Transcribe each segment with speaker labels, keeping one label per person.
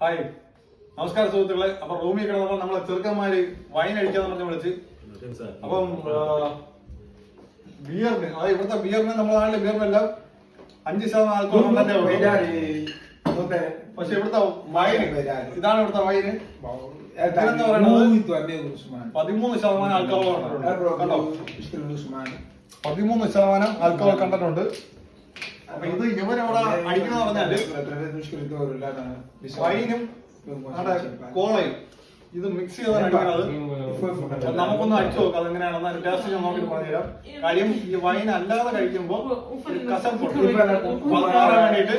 Speaker 1: Hi. നമസ്കാരം സുഹൃത്തുക്കളെ. അപ്പൊ റൂമിൽ കിടന്നപ്പോൾ നമ്മളെ ചെറുക്കന്മാര് വൈൻ അടിക്കാന്ന് പറഞ്ഞ് വിളിച്ച്. അപ്പം ബിയറിന് അതായത് ഇവിടുത്തെ ബിയറിന് നമ്മളെ നാട്ടിലെ ബിയറിനെല്ലാം അഞ്ച് ശതമാനം ആൽക്കോൾ തന്നെ പക്ഷെ ഇവിടുത്തെ വൈന് ഇതാണ് ഇവിടുത്തെ വൈന്. പതിമൂന്ന് ശതമാനം
Speaker 2: ആൽക്കഹോൾ
Speaker 1: കണ്ടോ. പതിമൂന്ന് ശതമാനം ആൽക്കഹോൾ കണ്ടിട്ടുണ്ട്. അപ്പൊ ഇത് ഇവരവിടെ അടിക്കുന്ന
Speaker 2: പറഞ്ഞാൽ
Speaker 1: വൈനും കോളയും ഇത് മിക്സ് ചെയ്താണ് അടിക്കുന്നത് നമുക്കൊന്ന് അടിച്ചു നോക്കാം അതെങ്ങനെയാണെന്ന് അതിന്റെ ടേസ്റ്റ് ഞാൻ നോക്കിട്ട് പറഞ്ഞുതരാം കാര്യം ഈ വൈൻ അല്ലാതെ കഴിക്കുമ്പോ ഒരു കസപ്പുണ്ട് വേണ്ടിയിട്ട്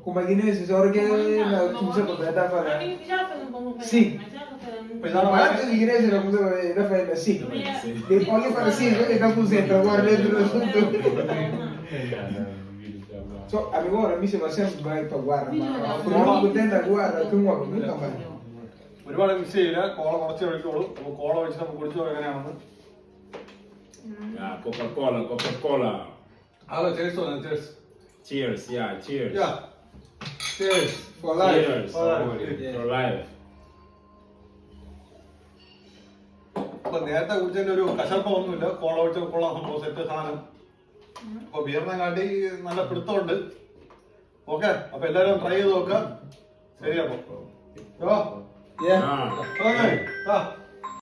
Speaker 2: Mano, isso era
Speaker 1: Cola,
Speaker 2: várias.
Speaker 1: cola.
Speaker 2: Diz que tem pera sobretudo que por isso. Como a Guiné, se só que não se pode dar para. Sim.
Speaker 1: അപ്പൊ ഇതാണ് wine
Speaker 2: Antes de igreja era coisa era feita assim. Depois que para sim, ele está com centro agora dentro do assunto. So, agora me chama sempre vai para Guarda, mano. Por não tenta Guarda, que um homem nunca mais.
Speaker 1: ഒരുപാട് mix ചെയ്യില്ല cola കുറച്ച് ഒഴിക്കുള്ളൂ അപ്പൊ കോള ഒഴിച്ച് നമുക്ക് കുടിച്ചു നോക്കാം എങ്ങനെയാണെന്ന്
Speaker 3: Yeah, Coca-Cola, Coca-Cola.
Speaker 1: Hello cheers cheers
Speaker 3: Cheers, yeah, cheers.
Speaker 1: Cheers
Speaker 2: For life.
Speaker 3: Cheers.
Speaker 1: For life.
Speaker 3: For life.
Speaker 1: അപ്പൊ നേരത്തെ കുടിച്ചതിന്റെ ഒരു കശപ്പം ഒന്നുമില്ല. കോള ഒഴിച്ച കൊള്ളാം സംഭവം സെറ്റ് സാധനം. അപ്പൊ ബിയറിനെ കാട്ടി നല്ല പിടുത്തമുണ്ട്. ഓക്കെ അപ്പൊ എല്ലാരും ട്രൈ ചെയ്ത് നോക്കാം. ശരി അപ്പൊ.